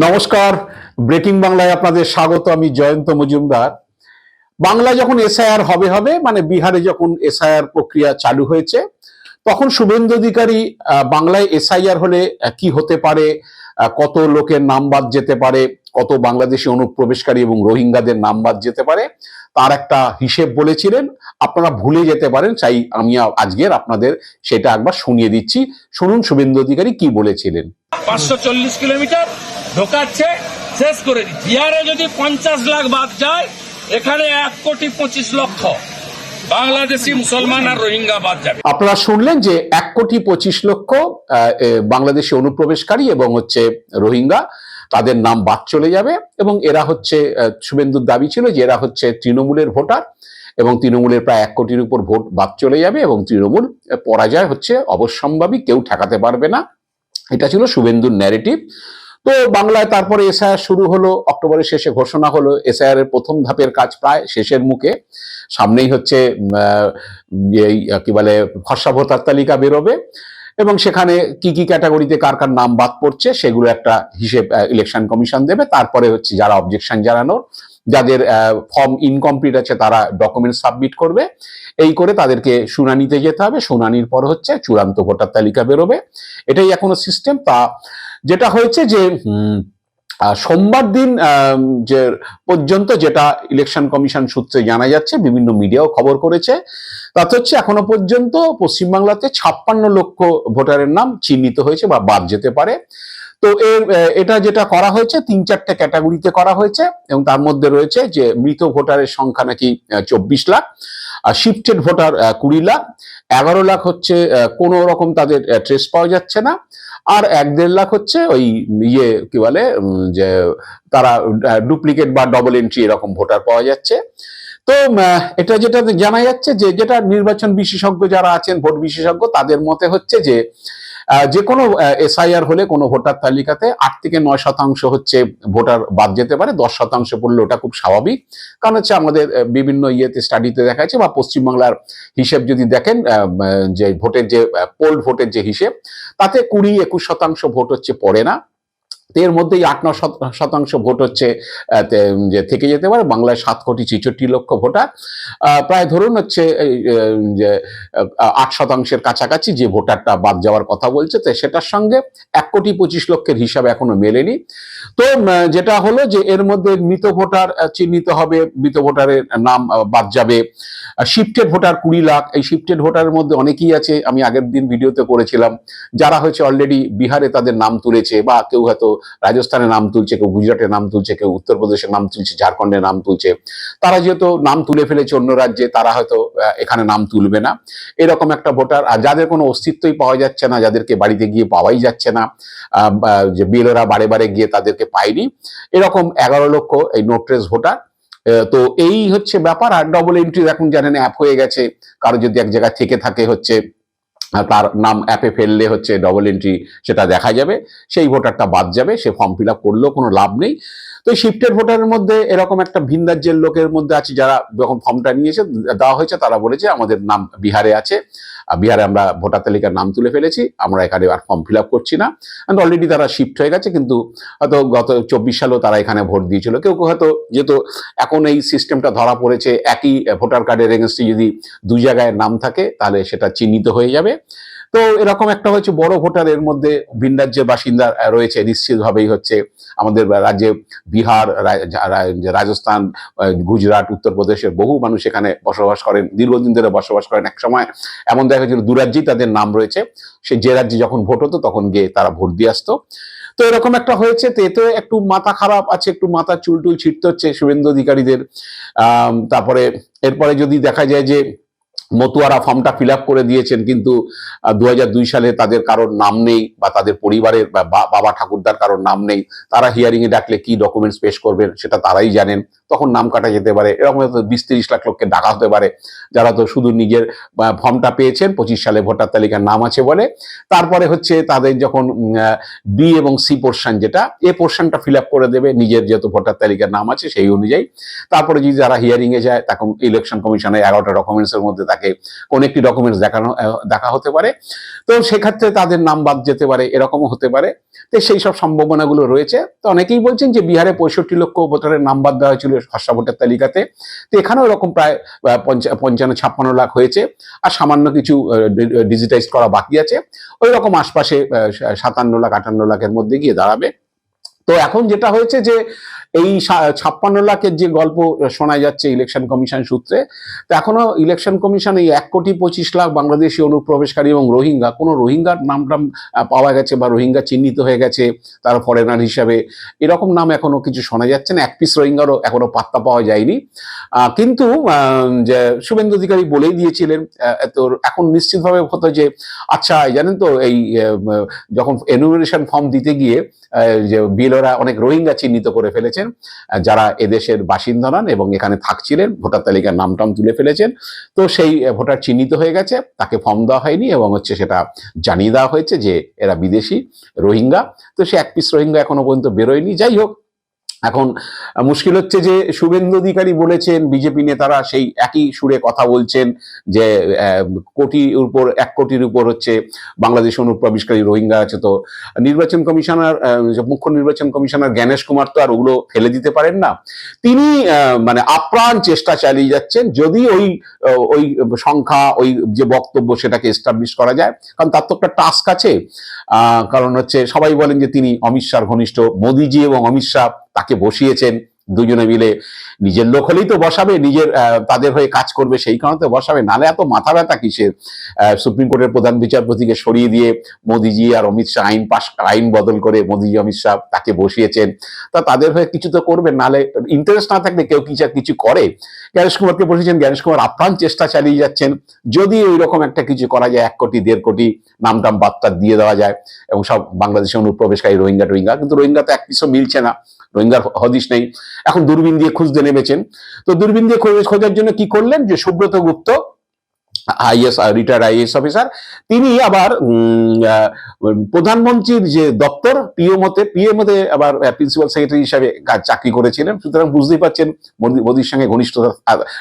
নমস্কার। ব্রেকিং বাংলায় আপনাদের স্বাগত, আমি জয়ন্ত মজুমদার। বাংলা যখন এসআইআর হবে হবে মানে বিহারে যখন এসআইআর প্রক্রিয়া চালু হয়েছে, তখন শুভেন্দু অধিকারী বাংলায় এসআইআর হলে কি হতে পারে কত লোকের নাম বাদ যেতে পারে, কত বাংলাদেশি অনুপ্রবেশকারী এবং রোহিঙ্গাদের নাম বাদ যেতে পারে, তার একটা হিসেব বলেছিলেন। আপনারা ভুলে যেতে পারেন চাই আমি আজকের আপনাদের সেটা একবার শুনিয়ে দিচ্ছি। শুনুন শুভেন্দু অধিকারী কি বলেছিলেন। পাঁচশো চল্লিশ কিলোমিটার ঢোকাচ্ছে, শেষ করে বিহারে যদি পঞ্চাশ লাখ বাদ যায়, এখানে এক কোটি পঁচিশ লক্ষ রোহিঙ্গা আপনারা শুনলেন যে এক কোটি পঁচিশ লক্ষ অনুপ্রবেশকারী এবং হচ্ছে রোহিঙ্গা, তাদের নাম বাদ চলে যাবে এবং এরা হচ্ছে শুভেন্দুর দাবি ছিল যে এরা হচ্ছে তৃণমূলের ভোটার এবং তৃণমূলের প্রায় এক কোটির উপর ভোট বাদ চলে যাবে এবং তৃণমূল পরাজয় হচ্ছে অবশ্যম্ভাবী, কেউ ঠেকাতে পারবে না। এটা ছিল শুভেন্দুর ন্যারেটিভ তো বাংলায় তারপরে এসআইআর শুরু হলো, অক্টোবরের শেষে ঘোষণা হলো এসআইআর এর প্রথম ধাপের কাজ প্রায় শেষের মুখে। সামনেই হচ্ছে কি বলে, খসড়া ভোটার তালিকা বেরোবে এবং সেখানে কি কি ক্যাটাগরিতে কার কার নাম বাদ পড়ছে সেগুলো একটা হিসেব ইলেকশন কমিশন দেবে। তারপরে হচ্ছে যারা অবজেকশন জানানোর, যাদের ফর্ম ইনকমপ্লিট আছে তারা ডকুমেন্ট সাবমিট করবে। এই করে তাদেরকে শুনানিতে যেতে হবে। শুনানির পর হচ্ছে চূড়ান্ত ভোটার তালিকা বেরোবে। এটাই এখনও সিস্টেম তা যেটা হয়েছে যে সোমবার দিন যে পর্যন্ত যেটা ইলেকশন কমিশন সূত্রে জানা যাচ্ছে, বিভিন্ন মিডিয়াও খবর করেছে, তাতে হচ্ছে এখনও পর্যন্ত পশ্চিমবাংলাতে ছাপ্পান্ন লক্ষ ভোটারের নাম চিহ্নিত হয়েছে বা বাদ যেতে পারে। তো এর এটা যেটা করা হয়েছে, তিন চারটে ক্যাটাগরিতে করা হয়েছে এবং তার মধ্যে রয়েছে যে, মৃত ভোটারের সংখ্যা নাকি চব্বিশ লাখ আর শিফটেড ভোটার কুড়ি লাখ, এগারো লাখ হচ্ছে কোনো রকম তাদের ট্রেস পাওয়া যাচ্ছে না। আর এক দেড় লাখ হচ্ছে ওই ইয়ে কি বলে যে তারা ডুপ্লিকেট বা ডবল এন্ট্রি এরকম ভোটার পাওয়া যাচ্ছে। তো এটা যেটা জানা যাচ্ছে যে, যেটা নির্বাচন বিশেষজ্ঞ যারা আছেন, ভোট বিশেষজ্ঞ, তাদের মতে হচ্ছে যে যে কোনো এসআইআর হলে কোনো ভোটার তালিকাতে আট থেকে নয় শতাংশ হচ্ছে ভোটার বাদ যেতে পারে, দশ শতাংশ পড়লে ওটা খুব স্বাভাবিক। কারণ হচ্ছে আমাদের বিভিন্ন ইয়েতে স্টাডিতে দেখা যাচ্ছে বা পশ্চিমবাংলার হিসেব যদি দেখেন যে ভোটের যে পোল্ড ভোটের যে হিসেব, তাতে কুড়ি একুশ শতাংশ ভোট হচ্ছে পড়ে না। এর মধ্যেই আট ন শতাংশ ভোট হচ্ছে যে থেকে যেতে পারে, বাংলায় সাত কোটি ছেষট্টি লক্ষ ভোটার। প্রায় ধরুন হচ্ছে যে আট শতাংশের কাছাকাছি যে ভোটারটা বাদ যাওয়ার কথা বলছে, তো সেটার সঙ্গে এক কোটি পঁচিশ লক্ষের হিসাবে এখনও মেলেনি। তো যেটা হলো যে এর মধ্যে মৃত ভোটার চিহ্নিত হবে, মৃত ভোটারের নাম বাদ যাবে। শিফটেড ভোটার কুড়ি লাখ, এই শিফটেড ভোটারের মধ্যে অনেকেই আছে, আমি আগের দিন ভিডিওতে করেছিলাম, যারা হয়েছে অলরেডি বিহারে তাদের নাম তুলেছে, বা কেউ হয়তো রাজস্থানের নাম তুলছে, কেউ গুজরাটের নাম তুলছে, কেউ উত্তরপ্রদেশের নাম তুলছে ঝাড়খণ্ডের নাম তুলছে। তারা যেহেতু নাম তুলে ফেলেছে অন্য রাজ্যে, তারা হয়তো এখানে নাম তুলবে না। এরকম একটা ভোটার, আর যাদের কোনো অস্তিত্বই পাওয়া যাচ্ছে না, যাদেরকে বাড়িতে গিয়ে পাওয়াই যাচ্ছে না যে বিএলওরা বারে বারে গিয়ে তাদেরকে পায়নি, এরকম এগারো লক্ষ এই নোট্রেস ভোটার তো এই হচ্ছে ব্যাপার। আর ডবল এন্ট্রি এখন জানেন অ্যাপ হয়ে গেছে। কারও যদি এক জায়গায় থেকে থাকে, হচ্ছে তার নাম অ্যাপে ফেললে হচ্ছে ডবল এন্ট্রি সেটা দেখা যাবে, সেই ভোটারটা বাদ যাবে, সে ফর্ম ফিল আপ করলেও কোনো লাভ নেই। তো শিফটের ভোটারের মধ্যে এরকম একটা ভিন রাজ্যের লোকের মধ্যে আছে যারা যখন ফর্মটা নিয়েছে, দেওয়া হয়েছে, তারা বলেছে আমাদের নাম বিহারে আছে। বিহারে আমরা ভোটার তালিকার নাম তুলে ফেলেছি, আমরা এখানে আর ফর্ম ফিল আপ করছি না। অ্যান্ড অলরেডি তারা শিফট হয়ে গেছে, কিন্তু হয়তো গত চব্বিশ সালেও তারা এখানে ভোট দিয়েছিল। কেউ কেউ হয়তো যেহেতু এখন এই সিস্টেমটা ধরা পড়েছে, একই ভোটার কার্ডের এগেনস্টে যদি দুই জায়গায় নাম থাকে, তাহলে সেটা চিহ্নিত হয়ে যাবে। তো এরকম একটা হচ্ছে বড় ভোটারের মধ্যে ভিন রাজ্যের বাসিন্দা রয়েছে। নিশ্চিতভাবেই হচ্ছে আমাদের রাজ্যে বিহার রাজস্থান গুজরাট, উত্তরপ্রদেশের বহু মানুষ এখানে বসবাস করেন, দীর্ঘদিন ধরে বসবাস করেন এক সময় এমন দেখা গেছিল, দু রাজ্যেই তাদের নাম রয়েছে। সে যে রাজ্যে যখন ভোট হতো, তখন গিয়ে তারা ভোট দিয়ে আসতো। তো এরকম একটা হয়েছে, তো এতে একটু মাথা খারাপ আছে, একটু মাথা চুলটুল ছিটতে হচ্ছে শুভেন্দু অধিকারীদের। তারপরে, এরপরে যদি দেখা যায় যে মতুয়ারা ফর্মটা ফিল করে দিয়েছেন, কিন্তু দু দুই সালে তাদের কারোর নাম নেই বা তাদের পরিবারের বাবা ঠাকুরদার কারোর নাম নেই। তারা হিয়ারিং এ ডাকলে কি ডকুমেন্টস পেশ করবেন সেটা তারাই জানেন। তখন নাম কাটা যেতে পারে। এরকম হয়তো বিশ তিরিশ লাখ লোককে ডাকা হতে পারে, যারা তো শুধু নিজের ফর্মটা পেয়েছেন, পঁচিশ সালে ভোটার তালিকার নাম আছে বলে। তারপরে হচ্ছে তাদের যখন বি এবং সি পোর্শন যেটা, এ পোর্শনটা ফিল আপ করে দেবে, নিজের যেহেতু ভোটার তালিকার নাম আছে সেই অনুযায়ী। তারপরে যদি যারা হিয়ারিং এ যায়, তখন ইলেকশন কমিশনের এগারোটা ডকুমেন্টস এর মধ্যে তাকে কোন একটি ডকুমেন্টস দেখানো দেখা হতে পারে। তো সেক্ষেত্রে তাদের নাম বাদ যেতে পারে, এরকমও হতে পারে। তো সেই সব সম্ভাবনাগুলো রয়েছে। তো অনেকেই বলছেন যে বিহারে পঁয়ষট্টি লক্ষ ভোটারের নাম বাদ দেওয়া হয়েছিল খসড়া ভোটার তালিকাতে। তো এখানেও এরকম প্রায় পঞ্চান্ন, ছাপ্পান্ন লাখ হয়েছে। আর সামান্য কিছু ডিজিটাইজ করা বাকি আছে। ওই রকম আশপাশে সাতান্ন লাখ, আটান্ন লাখের মধ্যে গিয়ে দাঁড়াবে। তো এখন যেটা হয়েছে যে এই ছাপ্পান্ন লাখের যে গল্প শোনা যাচ্ছে ইলেকশন কমিশন সূত্রে, তো এখনও ইলেকশন কমিশন এই এক কোটি পঁচিশ লাখ বাংলাদেশি অনুপ্রবেশকারী এবং রোহিঙ্গা, কোনো রোহিঙ্গার নাম টাম পাওয়া গেছে বা রোহিঙ্গা চিহ্নিত হয়ে গেছে তার ফরেনার হিসাবে, এরকম নাম এখনও কিছু শোনা যাচ্ছে না, এক পিস রোহিঙ্গারও এখনও পাত্তা পাওয়া যায়নি। কিন্তু যে শুভেন্দু অধিকারী বলেই দিয়েছিলেন তো এখন নিশ্চিতভাবে হতো যে আচ্ছা জানেন তো, এই যখন এনুমিনেশন ফর্ম দিতে গিয়ে যে বিএলওরা অনেক রোহিঙ্গা চিহ্নিত করে ফেলেছেন যারা এদেশের বাসিন্দা নন এবং এখানে থাকছিলেন, ভোটার তালিকার নাম টাম তুলে ফেলেছেন। তো সেই ভোটার চিহ্নিত হয়ে গেছে, তাকে ফর্ম দেওয়া হয়নি এবং হচ্ছে সেটা জানিয়ে দেওয়া হয়েছে যে এরা বিদেশি রোহিঙ্গা। তো সে এক পিস রোহিঙ্গা এখনও পর্যন্ত বেরোয়নি। যাই হোক এখন মুশকিল হচ্ছে যে শুভেন্দু অধিকারী বলেছেন, বিজেপি নেতারা সেই একই সুরে কথা বলছেন যে কোটির উপর, এক কোটির উপর হচ্ছে বাংলাদেশ অনুপ্রবেশকারী রোহিঙ্গা আছে। তো নির্বাচন কমিশনার মুখ্য নির্বাচন কমিশনার জ্ঞানেশ কুমার তো আর ওগুলো ফেলে দিতে পারেন না। তিনি মানে আপ্রাণ চেষ্টা চালিয়ে যাচ্ছেন যদি ওই ওই সংখ্যা, ওই যে বক্তব্য সেটাকে এস্টাবলিশ করা যায়। কারণ তার তো একটা টাস্ক আছে। কারণ হচ্ছে সবাই বলেন যে তিনি অমিত শাহর ঘনিষ্ঠ। মোদিজি এবং অমিত শাহ তাকে বসিয়েছেন দুজনে মিলে। নিজের লোক হলেই তো বসাবে, নিজের তাদের হয়ে কাজ করবে সেই কারণে তো বসাবে। নালে এত মাথা ব্যথা কিসের? সুপ্রিম কোর্টের প্রধান বিচারপতিকে সরিয়ে দিয়ে মোদিজি আর অমিত শাহ আইন পাশ, আইন বদল করে মোদিজি, অমিত শাহ তাকে বসিয়েছেন। তা তাদের হয়ে কিছু তো করবেন নালে ইন্টারেস্ট না থাকলে কেউ কিছু কিছু করে? জ্ঞানেশ কুমারকে বসিয়েছেন, জ্ঞানেশ কুমার আপ্রাণ চেষ্টা চালিয়ে যাচ্ছেন। যদি ওই রকম একটা কিছু করা যায়, এক কোটি, দেড় কোটি নাম টাম বার্তা দিয়ে দেওয়া যায়, এবং সব বাংলাদেশে অনুপ্রবেশকারী রোহিঙ্গা টোহিঙ্গা কিন্তু রোহিঙ্গা তো এক কিছু মিলছে না। রোহিঙ্গার হদিশ নেই। এখন দূরবীন দিয়ে খুঁজতে নেমেছেন। তো দূরবীন দিয়ে খোঁজ- খোঁজার জন্য কি করলেন? যে Subrata Gupta IAS retired IAS officer তিনি আবার প্রধানমন্ত্রীর যে দপ্তর পিএমওতে পিএমওতে আবার প্রিন্সিপাল সেক্রেটারি হিসাবে কাজ চাকরি করেছিলেন। সুতরাং বুঝতেই পারছেন মোদি- মোদির সঙ্গে ঘনিষ্ঠতা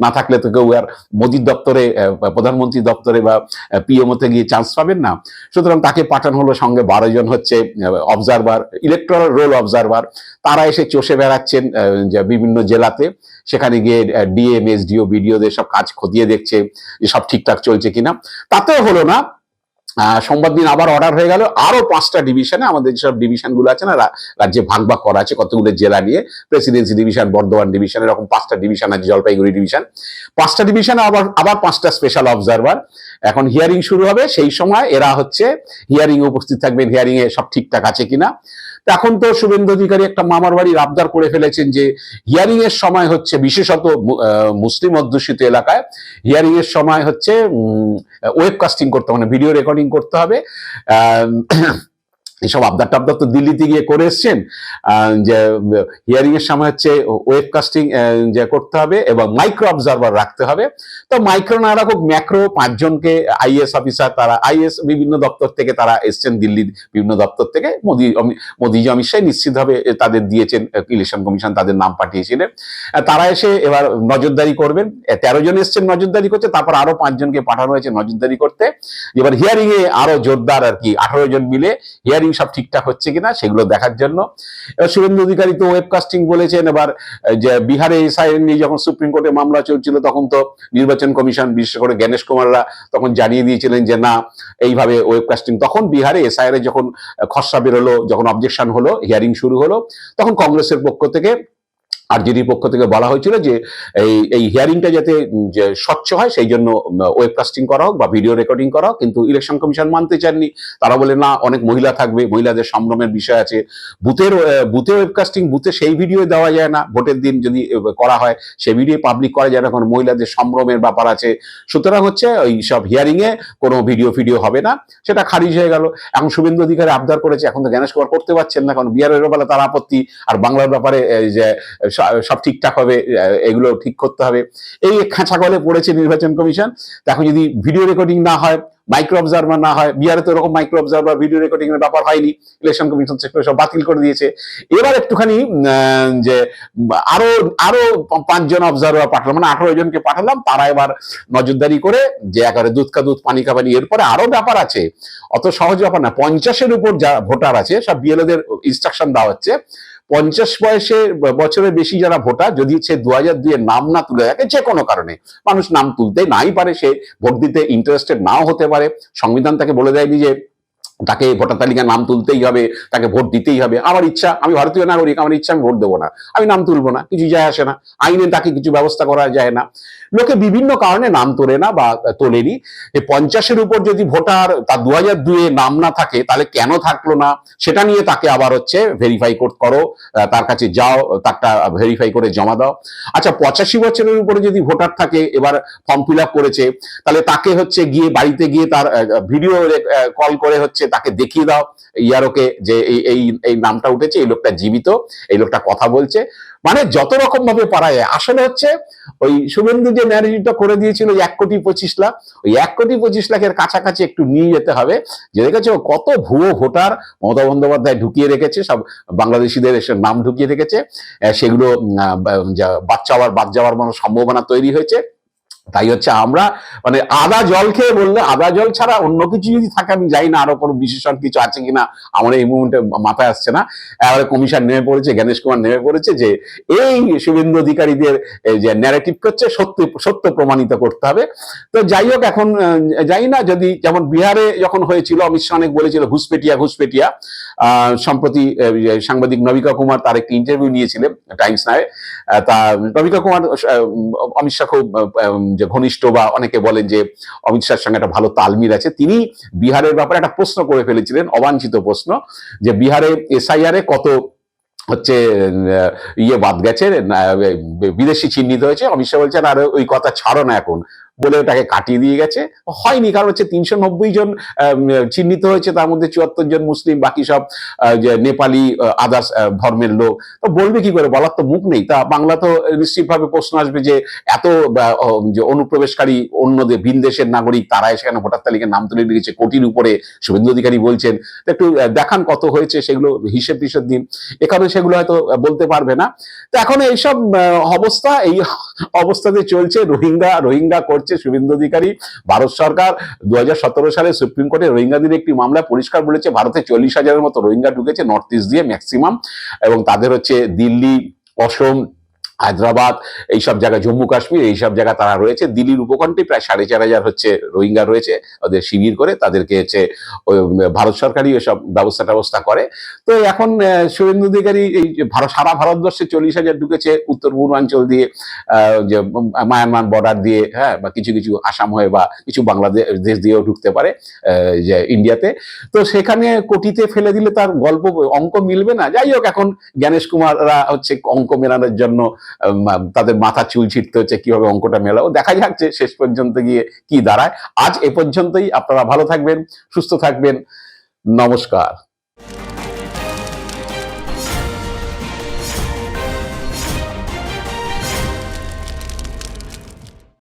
না থাকলে তো কেউ আর মোদির দপ্তরে আহ, প্রধানমন্ত্রী দপ্তরে বা পিএমওতে গিয়ে চান্স পাবেন না। সুতরাং তাকে পাঠানো হলো সঙ্গে বারো জন হচ্ছে অবজারভার ইলেকট্রাল রোল অবজারভার তারা এসে চষে বেড়াচ্ছেন বিভিন্ন জেলাতে। সেখানে গিয়ে ডিএম এসডিও বিডিওদের সব কাজ খতিয়ে দেখছে সব সব ঠিকঠাক চলছে কিনা, তাতেও হলো না। সোমবার দিন আবার অর্ডার হয়ে গেল। আরও পাঁচটা ডিভিশনে আমাদের যেসব ডিভিশনগুলো আছে না রাজ্যে ভাগ ভাগ করা আছে, কতগুলো জেলা নিয়ে প্রেসিডেন্সি ডিভিশন বর্ধমান ডিভিশন এরকম পাঁচটা ডিভিশন আছে, জলপাইগুড়ি ডিভিশন পাঁচটা ডিভিশনে আবার আবার পাঁচটা স্পেশাল অবজারভার এখন হিয়ারিং শুরু হবে সেই সময় এরা হচ্ছে হিয়ারিং উপস্থিত থাকবেন হিয়ারিং এ সব ঠিকঠাক আছে কিনা। এখন তো শুভেন্দু অধিকারী একটা মামার বাড়ির আবদার করে ফেলেছেন যে হিয়ারিং এর সময় হচ্ছে বিশেষত মুসলিম অধ্যুষিত এলাকায় হিয়ারিং এর সময় হচ্ছে ওয়েব কাস্টিং করতে মানে ভিডিও রেকর্ডিং করতে হবে। আহ, এসব আবদার টাবদার তো দিল্লিতে গিয়ে করে এসছেন। যে হিয়ারিং এর সময় হচ্ছে ওয়েব কাস্টিং যে করতে হবে এবং মাইক্রো অবজারভার রাখতে হবে। তো মাইক্রো না রাখুক ম্যাক্রো পাঁচজনকে আইএস অফিসার তারা আইএস বিভিন্ন দপ্তর থেকে তারা এসছেন দিল্লির বিভিন্ন দপ্তর থেকে। মোদি মোদিজি, অমিত শাহ নিশ্চিতভাবে তাদের দিয়েছেন ইলেকশন কমিশন তাদের নাম পাঠিয়েছিলেন। তারা এসে এবার নজরদারি করবেন। তেরো জন এসছেন নজরদারি করতে, তারপর আরও পাঁচজনকে পাঠানো হয়েছে নজরদারি করতে। এবার হিয়ারিং এ আরও জোরদার আর কি, আঠারো জন মিলে হিয়ারিং সব ঠিকঠাক হচ্ছে কিনা সেগুলো দেখার জন্য। শুভেন্দু অধিকারী তো ওয়েবকাস্টিং বলেছেন, এবার যে বিহারে এসআইএন নিয়ে যখন সুপ্রিম কোর্টে মামলা চলছিল, তখন তো নির্বাচন কমিশন, বিশেষ করে জ্ঞানেশ কুমাররা তখন জানিয়ে দিয়েছিলেন যে, না, এইভাবে ওয়েবকাস্টিং তখন বিহারে এসআইআর যখন খসড়া বেরোলো, যখন অবজেকশন হলো হিয়ারিং শুরু হলো, তখন কংগ্রেসের পক্ষ থেকে আরজেডির পক্ষ থেকে বলা হয়েছিল যে এই এই হিয়ারিংটা যাতে স্বচ্ছ হয়, সেই জন্য ওয়েবকাস্টিং করা হোক বা ভিডিও রেকর্ডিং করা হোক, কিন্তু ইলেকশন কমিশন মানতে চাননি। তারা বলে, না, অনেক মহিলা থাকবে, মহিলাদের সম্ভ্রমের বিষয় আছে। বুথের বুথে ওয়েবকাস্টিং বুথে সেই ভিডিও দেওয়া যায় না। ভোটের দিন যদি করা হয়, সেই ভিডিও পাবলিক করা যায় না। কারণ মহিলাদের সম্ভ্রমের ব্যাপার আছে। সুতরাং হচ্ছে, ওই সব হিয়ারিং এ কোনো ভিডিও ফিডিও হবে না। সেটা খারিজ হয়ে গেল। এখন শুভেন্দু অধিকারী আবদার করেছে, এখন তো জ্ঞানেশ কুমার করতে পারছেন না। কারণ বিহারের ব্যাপারে তার আপত্তি, আর বাংলার ব্যাপারে যে সব ঠিকঠাক হবে এগুলো ঠিক করতে হবে। এই খাঁচা কলে পড়েছে নির্বাচন কমিশন দেখো যদি ভিডিও রেকর্ডিং না হয় মাইক্রো অবজারভার না হয় বিহারে তো এরকম মাইক্রো অবজারভার ভিডিও রেকর্ডিং এর ব্যাপার হয়নি ইলেকশন কমিশন সেগুলো সব বাতিল করে দিয়েছে। এবার একটুখানি যে, আরও আরও পাঁচজন অবজারভার পাঠালাম মানে আঠারো জনকে পাঠালাম, তারা এবার নজরদারি করে যে একেবারে দুধ কা দুধ, পানি কা পানি, এরপরে আরও ব্যাপার আছে। অত সহজ ব্যাপার না, পঞ্চাশের উপর যা ভোটার আছে, সব বিএলএদের ইনস্ট্রাকশন দেওয়া হচ্ছে। পঞ্চাশ বয়সে বছরের বেশি যারা ভোটার, যদি সে দু হাজার দুয়ে নাম না তুলে থাকে যে কোনো কারণে, মানুষ নাম তুলতে নাই পারে সে, ভোট দিতে ইন্টারেস্টেড নাও হতে পারে। সংবিধান তাকে বলে দেয়নি যে তাকে ভোটার তালিকায় নাম তুলতেই হবে, তাকে ভোট দিতেই হবে। আমার ইচ্ছা, আমি ভারতীয় নাগরিক, আমার ইচ্ছা, আমি ভোট দেবো না। আমি নাম তুলবো না, কিছু যায় আসে না। আইনে তাকে কিছু ব্যবস্থা করা যায় না। লোকে বিভিন্ন কারণে নাম তোলে না বা তোলেনি। পঞ্চাশের উপর যদি ভোটার তার দু হাজার দুয়ে নাম না থাকে, তাহলে কেন থাকল না? সেটা নিয়ে তাকে আবার হচ্ছে ভেরিফাই করো। তার কাছে যাও, তারটা ভেরিফাই করে জমা দাও। আচ্ছা পঁচাশি বছরের উপরে যদি ভোটার থাকে, এবার ফর্ম ফিল করেছে, তাহলে তাকে হচ্ছে গিয়ে বাড়িতে গিয়ে তার ভিডিও কল করে হচ্ছে তাকে দেখিয়ে দাও। ইয়ারোকে যে এই এই নামটা উঠেছে, এই লোকটা জীবিত, এই লোকটা কথা বলছে। মানে যত রকম ভাবে পারা যায় আসলে হচ্ছে ওই শুভেন্দু যে ন্যারেটিভটা করে দিয়েছিল এক কোটি পঁচিশ লাখ, ওই এক কোটি পঁচিশ লাখের কাছাকাছি একটু নিয়ে যেতে হবে। যে দেখেছ, কত ভুয়ো ভোটার মমতা বন্দ্যোপাধ্যায় ঢুকিয়ে রেখেছে, সব বাংলাদেশিদের এসে নাম ঢুকিয়ে রেখেছে। সেগুলো বাচ্চা আবার বাদ যাওয়ার কোনো সম্ভাবনা তৈরি হয়েছে। তাই হচ্ছে আমরা মানে আদা জল খেয়ে বললে আদা জল ছাড়া অন্য কিছু যদি থাকে, আমি জানি না আরও কোনো বিশেষণ কিছু আছে কিনা, আমার এই মুহূর্তে মাথায় আসছে না। এবারে কমিশন নেমে পড়েছে গণেশ কুমার নেমে পড়েছে যে, এই শুভেন্দু অধিকারীদের যে ন্যারেটিভ করছে, সত্য সত্য প্রমাণিত করতে হবে। তো যাই হোক এখন যাই না যদি, যেমন বিহারে যখন হয়েছিল, অমিত শাহ অনেক বলেছিল, ঘুষপেটিয়া ঘুষপেটিয়া। সম্প্রতি সাংবাদিক নবিকা কুমার তার একটি ইন্টারভিউ নিয়েছিলেন টাইমস নায়ে তা, নবিকা কুমার অমিত শাহ খুব যে ঘনিষ্ঠ বা অনেকে বলেন যে অমিত শাহের সঙ্গে একটা ভালো তালমিল আছে, তিনি বিহারের ব্যাপারে একটা প্রশ্ন করে ফেলেছিলেন, অবাঞ্ছিত প্রশ্ন, যে বিহারে এসআইআরে কত হচ্ছে ইয়ে বাদ গেছে বিদেশি চিহ্নিত হয়েছে, অমিত শাহ বলছেন, আর ওই কথা ছাড়ো না এখন। বলে ওটাকে কাটিয়ে দিয়ে গেছে। হয়নি, কারণ হচ্ছে তিনশো নব্বই জন চিহ্নিত হয়েছে, তার মধ্যে চুয়াত্তর জন মুসলিম, বাকি সব নেপালি আদার্স ধর্মের লোক। তো বলবে কি করে? বলার তো মুখ নেই। তা বাংলা তো নিশ্চিতভাবে প্রশ্ন আসবে যে এত অনুপ্রবেশকারী অন্য ভিন দেশের নাগরিক, তারা সেখানে ভোটার তালিকায় নাম তুলে দিয়েছে কোটির উপরে শুভেন্দু অধিকারী বলছেন। একটু দেখান কত হয়েছে, সেগুলো হিসেব টিসেব দিন। এখানে সেগুলো হয়তো বলতে পারবে না। তো এখন এইসব অবস্থা, এই অবস্থাতে চলছে, রোহিঙ্গা রোহিঙ্গা করছে শুভেন্দু অধিকারী, ভারত সরকার। দু হাজার সতেরো সালে সুপ্রিম কোর্টে রোহিঙ্গাদের একটি মামলা পরিষ্কার বলেছে, ভারতে চল্লিশ হাজারের মতো রোহিঙ্গা ঢুকেছে নর্থ ইস্ট দিয়ে ম্যাক্সিমাম এবং তাদের হচ্ছে দিল্লি, অসম হায়দ্রাবাদ, এইসব জায়গায় জম্মু কাশ্মীর, এইসব জায়গা তারা রয়েছে। দিল্লির উপকণ্ঠে প্রায় সাড়ে চার হাজার হচ্ছে রোহিঙ্গা রয়েছে ওদের শিবির করে, তাদেরকে হচ্ছে ভারত সরকারই এসব ব্যবস্থা ব্যবস্থা করে। তো এখন শুভেন্দু অধিকারী এই ভারত, সারা ভারতবর্ষে চল্লিশ হাজার ঢুকেছে উত্তর পূর্বাঞ্চল দিয়ে যে মায়ানমার বর্ডার দিয়ে হ্যাঁ বা কিছু কিছু আসাম হয়ে বা কিছু বাংলাদেশ দেশ দিয়েও ঢুকতে পারে যে ইন্ডিয়াতে। তো সেখানে কোটিতে ফেলে দিলে তার গল্প, অঙ্ক মিলবে না। যাই হোক, এখন জ্ঞানেশ কুমাররা হচ্ছে অঙ্ক মেলানোর জন্য তাদের মাথা চুল ছিটতে হচ্ছে, কীভাবে অঙ্কটা মেলাও দেখা যাচ্ছে শেষ পর্যন্ত গিয়ে কি দাঁড়ায়। আজ এ পর্যন্তই। আপনারা ভালো থাকবেন, সুস্থ থাকবেন। নমস্কার।